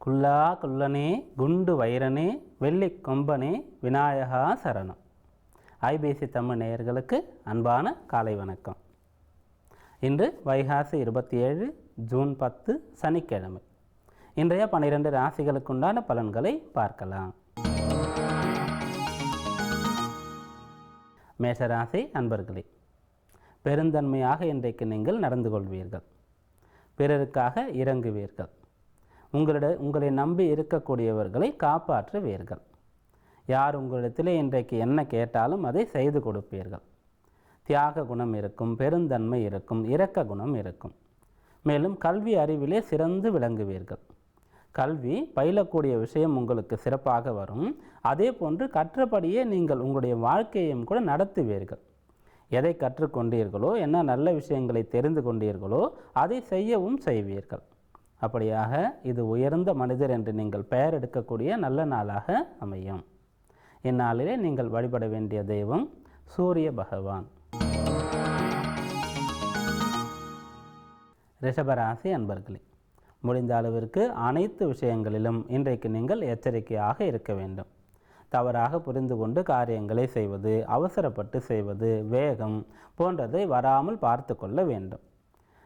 కుల్లా కుల్లని గుండు వైరని వెళ్ళి కొంబని వినాయ శరణం. ஐபிசி தமிழ் நேயர்களுக்கு அன்பான காலை வணக்கம். இன்று வைகாசி இருபத்தி ஏழு ஜூன் பத்து சனிக்கிழமை. இன்றைய பன்னிரண்டு ராசிகளுக்குண்டான பலன்களை பார்க்கலாம். மேஷராசி அன்பர்களே பெருந்தன்மையாக இன்றைக்கு நீங்கள் நடந்து கொள்வீர்கள். பிறருக்காக இறங்குவீர்கள். உங்களிட உங்களை நம்பி இருக்கக்கூடியவர்களை காப்பாற்றுவீர்கள். யார் உங்களிடத்திலே இன்றைக்கு என்ன கேட்டாலும் அதை செய்து கொடுப்பீர்கள். தியாக குணம் இருக்கும் பெருந்தன்மை இருக்கும் இரக்க குணம் இருக்கும். மேலும் கல்வி அறிவிலே சிறந்து விளங்குவீர்கள். கல்வி பயிலக்கூடிய விஷயம் உங்களுக்கு சிறப்பாக வரும். அதே போன்று கற்றபடியே நீங்கள் உங்களுடைய வாழ்க்கையையும் கூட நடத்துவீர்கள். எதை கற்றுக்கொண்டீர்களோ என்ன நல்ல விஷயங்களை தெரிந்து கொண்டீர்களோ அதை செய்யவும் செய்வீர்கள். அப்படியாக இது உயர்ந்த மனிதர் என்று நீங்கள் பெயர் எடுக்கக்கூடிய நல்ல நாளாக அமையும். இந்நாளிலே நீங்கள் வழிபட வேண்டிய தெய்வம் சூரிய பகவான். ரிஷபராசி அன்பர்களே முடிந்த அளவிற்கு அனைத்து விஷயங்களிலும் இன்றைக்கு நீங்கள் எச்சரிக்கையாக இருக்க வேண்டும். தவறாக புரிந்து கொண்டு காரியங்களை செய்வது அவசரப்பட்டு செய்வது வேகம் போன்றதை வராமல் பார்த்து கொள்ள வேண்டும்.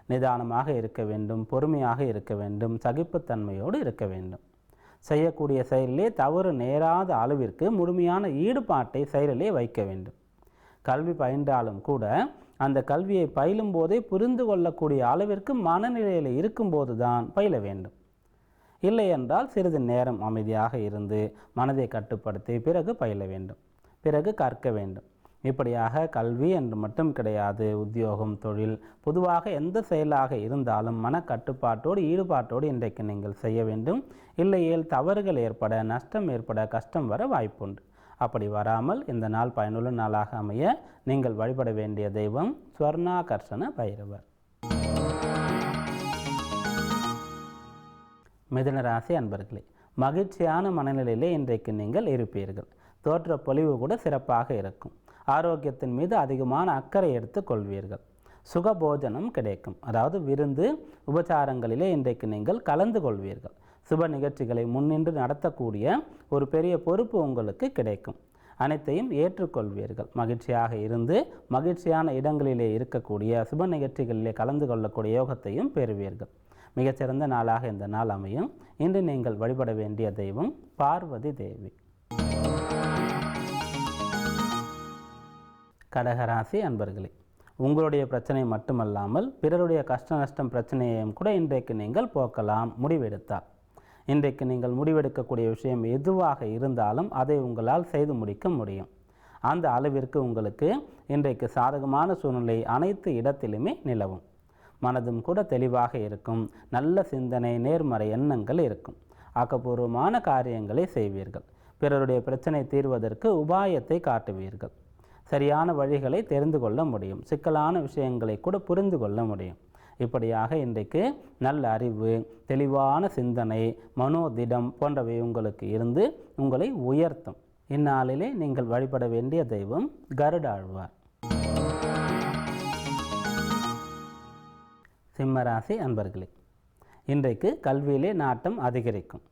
நிதானமாக இருக்க வேண்டும் பொறுமையாக இருக்க வேண்டும் சகிப்புத்தன்மையோடு இருக்க வேண்டும். செய்யக்கூடிய செயலிலே தவறு நேராத அளவிற்கு முழுமையான ஈடுபாட்டை செயலிலே வைக்க வேண்டும். கல்வி பயின்றாலும் கூட அந்த கல்வியை பயிலும் போதே புரிந்து கொள்ளக்கூடிய அளவிற்கு மனநிலையில் இருக்கும்போது தான் பயில வேண்டும். இல்லை என்றால் சிறிது நேரம் அமைதியாக இருந்து மனதை கட்டுப்படுத்தி பிறகு பயில வேண்டும். பிறகு கற்க வேண்டும். இப்படியாக கல்வி என்று மட்டும் கிடையாது உத்தியோகம் தொழில் பொதுவாக எந்த செயலாக இருந்தாலும் மனக்கட்டுப்பாட்டோடு ஈடுபாட்டோடு இன்றைக்கு நீங்கள் செய்ய வேண்டும். இல்லையேல் தவறுகள் ஏற்பட நஷ்டம் ஏற்பட கஷ்டம் வர வாய்ப்புண்டு. அப்படி வராமல் இந்த நாள் பயனுள்ள நாளாக அமைய நீங்கள் வழிபட வேண்டிய தெய்வம் ஸ்வர்ணாகர்ஷண பைரவர். மிதனராசி அன்பர்களே மகிழ்ச்சியான மனநிலையிலே இன்றைக்கு நீங்கள் இருப்பீர்கள். தோற்ற பொலிவு கூட சிறப்பாக இருக்கும். ஆரோக்கியத்தின் மீது அதிகமான அக்கறை எடுத்து கொள்வீர்கள். சுகபோஜனம் கிடைக்கும். அதாவது விருந்து உபச்சாரங்களிலே இன்றைக்கு நீங்கள் கலந்து கொள்வீர்கள். சுப நிகழ்ச்சிகளை முன்னின்று நடத்தக்கூடிய ஒரு பெரிய பொறுப்பு உங்களுக்கு கிடைக்கும். அனைத்தையும் ஏற்றுக்கொள்வீர்கள். மகிழ்ச்சியாக இருந்து மகிழ்ச்சியான இடங்களிலே இருக்கக்கூடிய சுப நிகழ்ச்சிகளிலே கலந்து கொள்ளக்கூடிய யோகத்தையும் பெறுவீர்கள். மிகச்சிறந்த நாளாக இந்த நாள் அமையும். இன்று நீங்கள் வழிபட வேண்டிய தெய்வம் பார்வதி தேவி. கடகராசி அன்பர்களே உங்களுடைய பிரச்சனை மட்டுமல்லாமல் பிறருடைய கஷ்ட நஷ்டம் பிரச்சனையையும் கூட இன்றைக்கு நீங்கள் போக்கலாம் முடிவெடுத்தால். இன்றைக்கு நீங்கள் முடிவெடுக்கக்கூடிய விஷயம் எதுவாக இருந்தாலும் அதை உங்களால் செய்து முடிக்க முடியும். அந்த அளவிற்கு உங்களுக்கு இன்றைக்கு சாதகமான சூழ்நிலை அனைத்து இடத்திலுமே நிலவும். மனதும் கூட தெளிவாக இருக்கும். நல்ல சிந்தனை நேர்மறை எண்ணங்கள் இருக்கும். ஆக்கப்பூர்வமான காரியங்களை செய்வீர்கள். பிறருடைய பிரச்சனை தீர்வதற்கு உபாயத்தை காட்டுவீர்கள். சரியான வழிகளை தெரிந்து கொள்ள முடியும். சிக்கலான விஷயங்களை கூட புரிந்து கொள்ள முடியும். இப்படியாக இன்றைக்கு நல்ல அறிவு தெளிவான சிந்தனை மனோதிடம் போன்றவை உங்களுக்கு இருந்து உங்களை உயர்த்தும். இந்நாளிலே நீங்கள் வழிபட வேண்டிய தெய்வம் கருடாழ்வார் சிம்மராசி அன்பர்களே இன்றைக்கு கல்வியிலே நாட்டம் அதிகரிக்கும்.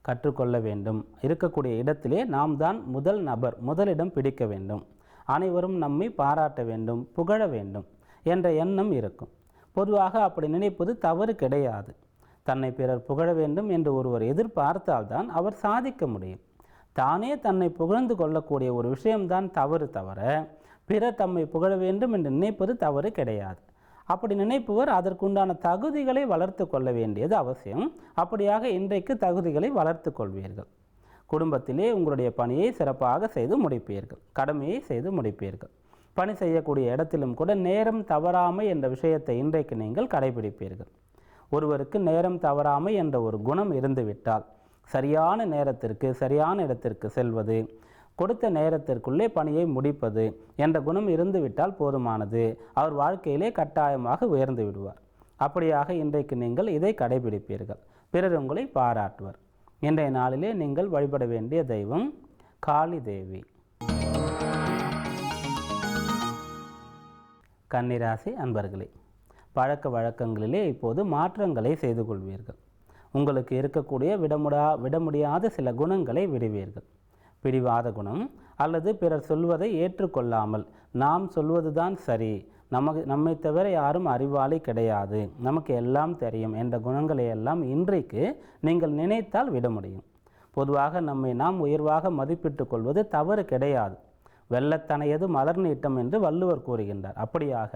கற்றுக்கொள்ள வேண்டும். இருக்கக்கூடிய இடத்திலே நாம் தான் முதல் நபர் முதலிடம் பிடிக்க வேண்டும். அனைவரும் நம்மை பாராட்ட வேண்டும் புகழ வேண்டும் என்ற எண்ணம் இருக்கும். பொதுவாக அப்படி நினைப்பது தவறு கிடையாது. தன்னை பிறர் புகழ வேண்டும் என்று ஒருவர் எதிர்பார்த்தால்தான் அவர் சாதிக்க முடியும். தானே தன்னை புகழ்ந்து கொள்ளக்கூடிய ஒரு விஷயம்தான் தவறு தவிர பிறர் தம்மை புகழ வேண்டும் என்று நினைப்பது தவறு கிடையாது. அப்படி நினைப்பவர் அதற்குண்டான தகுதிகளை வளர்த்து கொள்ள வேண்டியது அவசியம். அப்படியாக இன்றைக்கு தகுதிகளை வளர்த்து கொள்வீர்கள். குடும்பத்திலே உங்களுடைய பணியை சிறப்பாக செய்து முடிப்பீர்கள். கடமையை செய்து முடிப்பீர்கள். பணி செய்யக்கூடிய இடத்திலும் கூட நேரம் தவறாமை என்ற விஷயத்தை இன்றைக்கு நீங்கள் கடைபிடிப்பீர்கள். ஒருவருக்கு நேரம் தவறாமை என்ற ஒரு குணம் இருந்துவிட்டால் சரியான நேரத்திற்கு சரியான இடத்திற்கு செல்வது கொடுத்த நேரத்திற்குள்ளே பணியை முடிப்பது என்ற குணம் இருந்துவிட்டால் போதுமானது. அவர் வாழ்க்கையிலே கட்டாயமாக உயர்ந்து விடுவார். அப்படியாக இன்றைக்கு நீங்கள் இதை கடைபிடிப்பீர்கள். பிறர் உங்களை பாராட்டுவர். இன்றைய நாளிலே நீங்கள் வழிபட வேண்டிய தெய்வம் காளி தேவி. கன்னிராசி அன்பர்களே பழக்க வழக்கங்களிலே இப்போது மாற்றங்களை செய்து கொள்வீர்கள். உங்களுக்கு இருக்கக்கூடிய விடமுடா விட முடியாத சில குணங்களை விடுவீர்கள். பிடிவாத குணம் அல்லது பிறர் சொல்வதை ஏற்றுக்கொள்ளாமல் நாம் சொல்வதுதான் சரி நமக்கு நம்மை தவிர யாரும் அறிவாளி கிடையாது. நமக்கு எல்லாம் தெரியும். என்ற குணங்களை எல்லாம் இன்றைக்கு நீங்கள் நினைத்தால் விட முடியும். பொதுவாக நம்மை நாம் உயர்வாக மதிப்பிட்டு கொள்வது தவறு கிடையாது. வெள்ளத்தனையது மலர் நீட்டம் என்று வள்ளுவர் கூறுகின்றார். அப்படியாக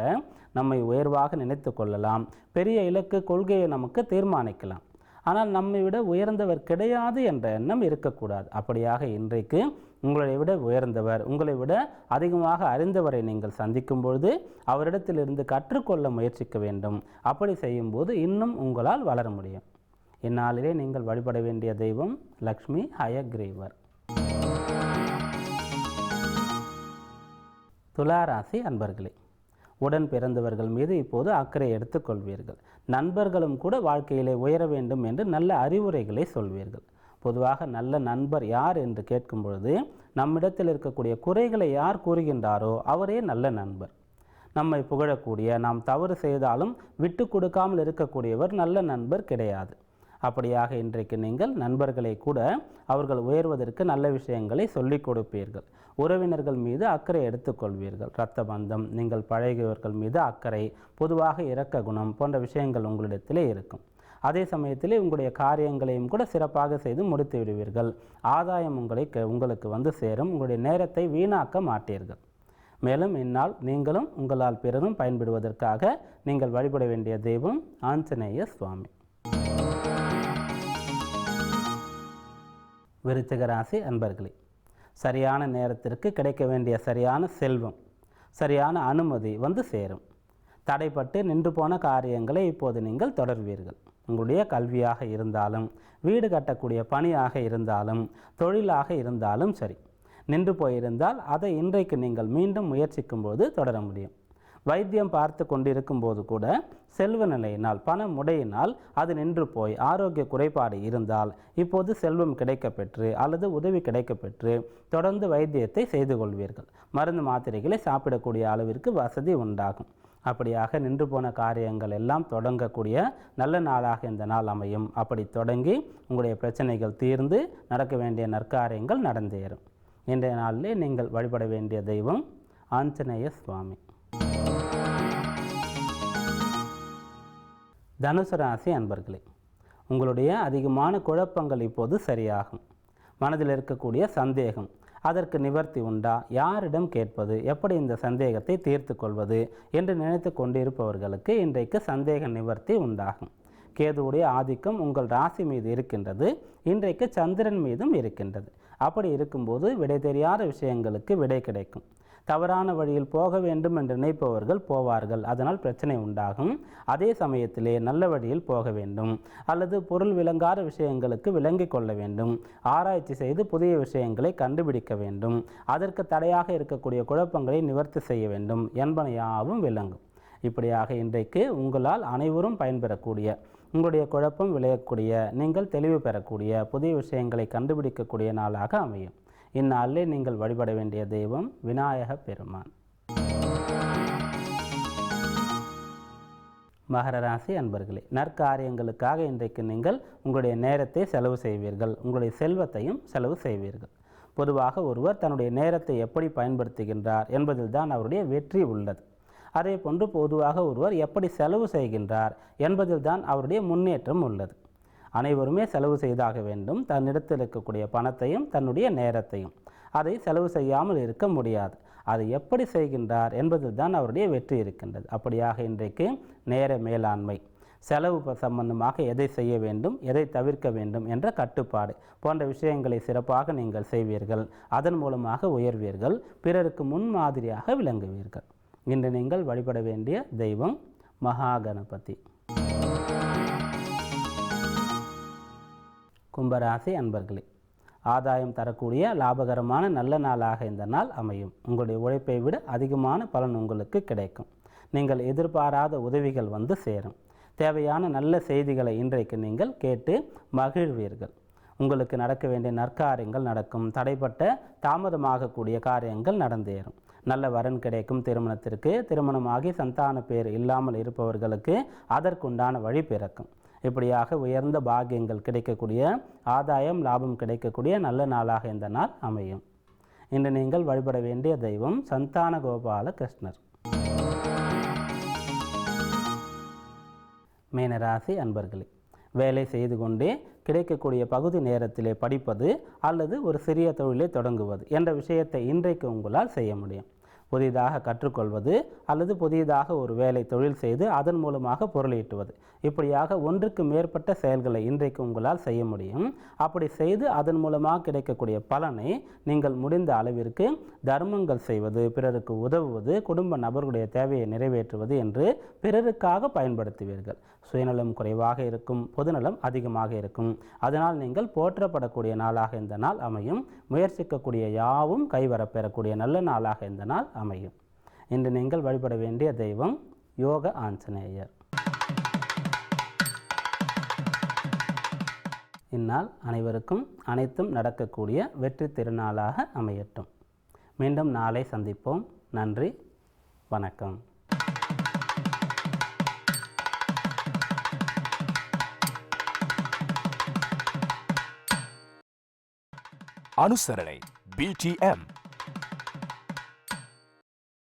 நம்மை உயர்வாக நினைத்து கொள்ளலாம். பெரிய இலக்கு கொள்கையை நமக்கு தீர்மானிக்கலாம். ஆனால் நம்மை விட உயர்ந்தவர் கிடையாது என்ற எண்ணம் இருக்கக்கூடாது. அப்படியாக இன்றைக்கு உங்களை விட உயர்ந்தவர் உங்களை விட அதிகமாக அறிந்தவரை நீங்கள் சந்திக்கும் பொழுது அவரிடத்திலிருந்து கற்றுக்கொள்ள முயற்சிக்க வேண்டும். அப்படி செய்யும்போது இன்னும் உங்களால் வளர முடியும். இந்நாளிலே நீங்கள் வழிபட வேண்டிய தெய்வம் லக்ஷ்மி ஹயக்ரீவர். துளாராசி அன்பர்களே உடன் பிறந்தவர்கள் மீது இப்போது அக்கறை எடுத்துக்கொள்வீர்கள். நண்பர்களும் கூட வாழ்க்கையிலே உயர வேண்டும் என்று நல்ல அறிவுரைகளை சொல்வீர்கள். பொதுவாக நல்ல நண்பர் யார் என்று கேட்கும் பொழுது நம்மிடத்தில் இருக்கக்கூடிய குறைகளை யார் கூறுகின்றாரோ அவரே நல்ல நண்பர். நம்மை புகழக்கூடிய நாம் தவறு செய்தாலும் விட்டு கொடுக்காமல் இருக்கக்கூடியவர் நல்ல நண்பர் கிடையாது. அப்படியாக இன்றைக்கு நீங்கள் நண்பர்களை கூட அவர்கள் உயர்வதற்கு நல்ல விஷயங்களை சொல்லிக் கொடுப்பீர்கள். உறவினர்கள் மீது அக்கறை எடுத்துக்கொள்வீர்கள் இரத்த பந்தம் நீங்கள் பழகியவர்கள் மீது அக்கறை பொதுவாக இரக்க குணம் போன்ற விஷயங்கள் உங்களிடத்திலே இருக்கும். அதே சமயத்திலே உங்களுடைய காரியங்களையும் கூட சிறப்பாக செய்து முடித்து விடுவீர்கள். ஆதாயம் உங்களை உங்களுக்கு வந்து சேரும். உங்களுடைய நேரத்தை வீணாக்க மாட்டீர்கள். மேலும் இந்நாள் நீங்களும் உங்களால் பிறரும் பயன்படுவதற்காக நீங்கள் வழிபட வேண்டிய தெய்வம் ஆஞ்சநேய சுவாமி. விருச்சிகராசி அன்பர்களே சரியான நேரத்திற்கு கிடைக்க வேண்டிய சரியான செல்வம் சரியான அனுமதி வந்து சேரும். தடைப்பட்டு நின்று போன காரியங்களை இப்போது நீங்கள் தொடர்வீர்கள். உங்களுடைய கல்வியாக இருந்தாலும் வீடு கட்டக்கூடிய பணியாக இருந்தாலும் தொழிலாக இருந்தாலும் சரி நின்று போயிருந்தால் அதை இன்றைக்கு நீங்கள் மீண்டும் முயற்சிக்கும்போது தொடர முடியும். வைத்தியம் பார்த்து கொண்டிருக்கும் போது கூட செல்வ நிலையினால் பண முடையினால் அது நின்று போய் ஆரோக்கிய குறைபாடு இருந்தால் இப்போது செல்வம் கிடைக்கப்பெற்று அல்லது உதவி கிடைக்கப்பெற்று தொடர்ந்து வைத்தியத்தை செய்து கொள்வீர்கள். மருந்து மாத்திரைகளை சாப்பிடக்கூடிய அளவிற்கு வசதி உண்டாகும். அப்படியாக நின்று போன காரியங்கள் எல்லாம் தொடங்கக்கூடிய நல்ல நாளாக இந்த நாள் அமையும். அப்படி தொடங்கி உங்களுடைய பிரச்சனைகள் தீர்ந்து நடக்க வேண்டிய நற்காரியங்கள் நடந்தேறும். இன்றைய நாளிலே நீங்கள் வழிபட வேண்டிய தெய்வம் ஆஞ்சநேய சுவாமி. தனுசு ராசி அன்பர்களே உங்களுடைய அதிகமான குழப்பங்கள் இப்போது சரியாகும். மனதில் இருக்கக்கூடிய சந்தேகம் அதற்கு நிவர்த்தி உண்டா? யாரிடம் கேட்பது? எப்படி இந்த சந்தேகத்தை தீர்த்து கொள்வது? என்று நினைத்து கொண்டிருப்பவர்களுக்கு இன்றைக்கு சந்தேக நிவர்த்தி உண்டாகும். கேதுவுடைய ஆதிக்கம் உங்கள் ராசி மீது இருக்கின்றது. இன்றைக்கு சந்திரன் மீதும் இருக்கின்றது. அப்படி இருக்கும்போது விடை தெரியாத விஷயங்களுக்கு விடை கிடைக்கும். தவறான வழியில் போக வேண்டும் என்று நினைப்பவர்கள் போவார்கள். அதனால் பிரச்சனை உண்டாகும். அதே சமயத்திலே நல்ல வழியில் போக வேண்டும். அல்லது பொருள் விளங்காத விஷயங்களுக்கு விளங்கிக் கொள்ள வேண்டும். ஆராய்ச்சி செய்து புதிய விஷயங்களை கண்டுபிடிக்க வேண்டும். அதற்கு தடையாக இருக்கக்கூடிய குழப்பங்களை நிவர்த்தி செய்ய வேண்டும். என்பன யாவும் விளங்கும். இப்படியாக இன்றைக்கு உங்களால் அனைவரும் பயன்பெறக்கூடிய உங்களுடைய குழப்பம் விளையக்கூடிய நீங்கள் தெளிவு பெறக்கூடிய புதிய விஷயங்களை கண்டுபிடிக்கக்கூடிய நாளாக அமையும். இந்நாளில் நீங்கள் வழிபட வேண்டிய தெய்வம் விநாயக பெருமான். மகர ராசி அன்பர்களே நற்காரியங்களுக்காக இன்றைக்கு நீங்கள் உங்களுடைய நேரத்தை செலவு செய்வீர்கள். உங்களுடைய செல்வத்தையும் செலவு செய்வீர்கள். பொதுவாக ஒருவர் தன்னுடைய நேரத்தை எப்படி பயன்படுத்துகின்றார் என்பதில் தான் அவருடைய வெற்றி உள்ளது. அதே போன்று பொதுவாக ஒருவர் எப்படி செலவு செய்கின்றார் என்பதில் தான் அவருடைய முன்னேற்றம் உள்ளது. அனைவருமே செலவு செய்தாக வேண்டும். தன்னிடத்தில் இருக்கக்கூடிய பணத்தையும் தன்னுடைய நேரத்தையும். அதை செலவு செய்யாமல் இருக்க முடியாது. அதை எப்படி செய்கின்றார் என்பதில் தான் அவருடைய வெற்றி இருக்கின்றது. அப்படியாக இன்றைக்கு நேர மேலாண்மை. செலவு சம்பந்தமாக எதை செய்ய வேண்டும் எதை தவிர்க்க வேண்டும் என்ற கட்டுப்பாடு போன்ற விஷயங்களை சிறப்பாக நீங்கள் செய்வீர்கள். அதன் மூலமாக உயர்வீர்கள். பிறருக்கு முன்மாதிரியாக விளங்குவீர்கள். இன்று நீங்கள் வழிபட வேண்டிய தெய்வம் மகாகணபதி. கும்பராசி அன்பர்களே ஆதாயம் தரக்கூடிய லாபகரமான நல்ல நாளாக இந்த நாள் அமையும். உங்களுடைய உழைப்பை விட அதிகமான பலன் உங்களுக்கு கிடைக்கும். நீங்கள் எதிர்பாராத உதவிகள் வந்து சேரும். தேவையான நல்ல செய்திகளை இன்றைக்கு நீங்கள் கேட்டு மகிழ்வீர்கள். உங்களுக்கு நடக்க வேண்டிய நற்காரியங்கள் நடக்கும். தடைப்பட்ட தாமதமாகக்கூடிய காரியங்கள் நடந்தேறும். நல்ல வரன் கிடைக்கும் திருமணத்திற்கு. திருமணமாகி சந்தான பேர் இல்லாமல் இருப்பவர்களுக்கு அதற்குண்டான வழி பிறக்கும். இப்படியாக உயர்ந்த பாகியங்கள் கிடைக்கக்கூடிய ஆதாயம் லாபம் கிடைக்கக்கூடிய நல்ல நாளாக இந்த நாள் அமையும். இன்று நீங்கள் வழிபட வேண்டிய தெய்வம் சந்தான கோபால கிருஷ்ணர். மீனராசி அன்பர்களே வேலை செய்து கொண்டே கிடைக்கக்கூடிய பகுதி நேரத்திலே படிப்பது அல்லது ஒரு சிறிய தொழிலை தொடங்குவது என்ற விஷயத்தை இன்றைக்கு உங்களால் செய்ய முடியும். புதிதாக கற்றுக்கொள்வது அல்லது புதியதாக ஒரு வேலை தொழில் செய்து அதன் மூலமாக பொருளீட்டுவது. இப்படியாக ஒன்றுக்கு மேற்பட்ட செயல்களை இன்றைக்கு உங்களால் செய்ய முடியும். அப்படி செய்து அதன் மூலமாக கிடைக்கக்கூடிய பலனை நீங்கள் முடிந்த அளவிற்கு தர்மங்கள் செய்வது பிறருக்கு உதவுவது குடும்ப நபர்களுடைய தேவையை நிறைவேற்றுவது என்று பிறருக்காக பயன்படுத்துவீர்கள். சுயநலம் குறைவாக இருக்கும் பொதுநலம் அதிகமாக இருக்கும். அதனால் நீங்கள் போற்றப்படக்கூடிய நாளாக இந்த நாள் அமையும். முயற்சிக்கக்கூடிய யாவும் கைவரப்பெறக்கூடிய நல்ல நாளாக இந்த நாள் அமையும். இன்று நீங்கள் வழிபட வேண்டிய தெய்வம் யோக ஆஞ்சநேயர். இந்நாள் அனைவருக்கும் அனைத்தும் நடக்கக்கூடிய வெற்றி திருநாளாக அமையட்டும். மீண்டும் நாளை சந்திப்போம். நன்றி. வணக்கம். அனுசரணை பிடிஎம்